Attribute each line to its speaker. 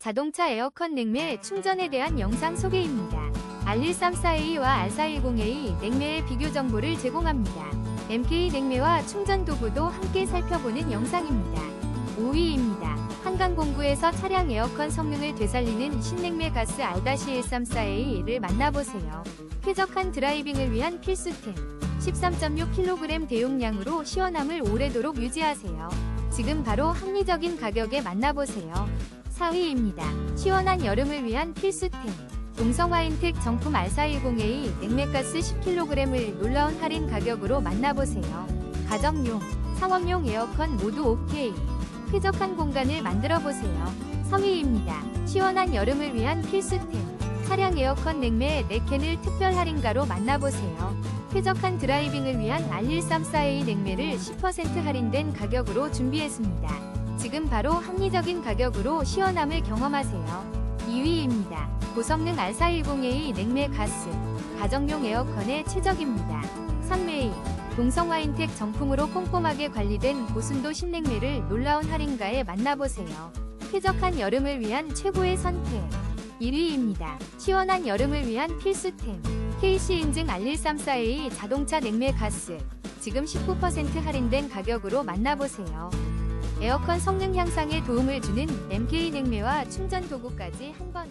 Speaker 1: 자동차 에어컨 냉매 충전에 대한 영상 소개입니다. R134A와 R410A 냉매의 비교 정보를 제공합니다. MK 냉매와 충전 도구도 함께 살펴보는 영상입니다. 5위입니다. 한강공구에서 차량 에어컨 성능을 되살리는 신냉매 가스 R-134A를 만나보세요. 쾌적한 드라이빙을 위한 필수템. 13.6kg 대용량으로 시원함을 오래도록 유지하세요. 지금 바로 합리적인 가격에 만나보세요. 4위입니다. 시원한 여름을 위한 필수템. 동성화인텍 정품 R410A 냉매가스 10kg을 놀라운 할인 가격으로 만나보세요. 가정용, 상업용 에어컨 모두 OK. 쾌적한 공간을 만들어보세요. 3위입니다. 시원한 여름을 위한 필수템. 차량 에어컨 냉매 4캔을 특별 할인가로 만나보세요. 쾌적한 드라이빙을 위한 R134A 냉매를 10% 할인된 가격으로 준비했습니다. 지금 바로 합리적인 가격으로 시원함을 경험하세요. 2위입니다. 고성능 R410A 냉매 가스. 가정용 에어컨에 최적입니다. 3위. 동성화인텍 정품으로 꼼꼼하게 관리된 고순도 신냉매를 놀라운 할인가에 만나보세요. 쾌적한 여름을 위한 최고의 선택. 1위입니다. 시원한 여름을 위한 필수템. KC 인증 R134A 자동차 냉매 가스. 지금 19% 할인된 가격으로 만나보세요. 에어컨 성능 향상에 도움을 주는 MK 냉매와 충전 도구까지 한 번에